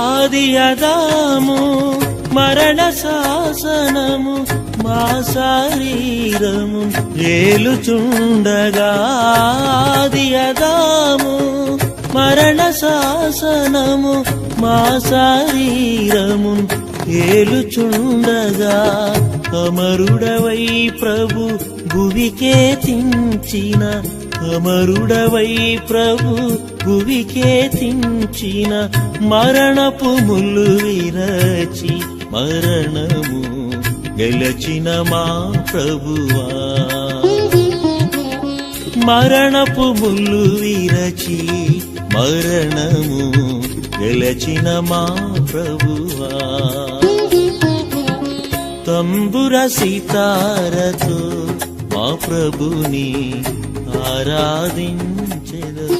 ఆది అదాము మరణ శాసనము మా శరీరము ఏలుచుండగా. ఆది అదాము మరణ శాసనము మా శరీరము ఏలుచుండగా. అమరుడవై ప్రభు భువికే తించిన అమరుడవై ప్రభు భువికే తించిన మరణపు ముళ్ళు విరచి మరణము గెలచిన మా ప్రభువా. మరణపు ముళ్ళు విరచి మరణము గెలచిన మా ప్రభువా. తంబుర సీతారతో ప్రభుని ఆరాధించెదరు.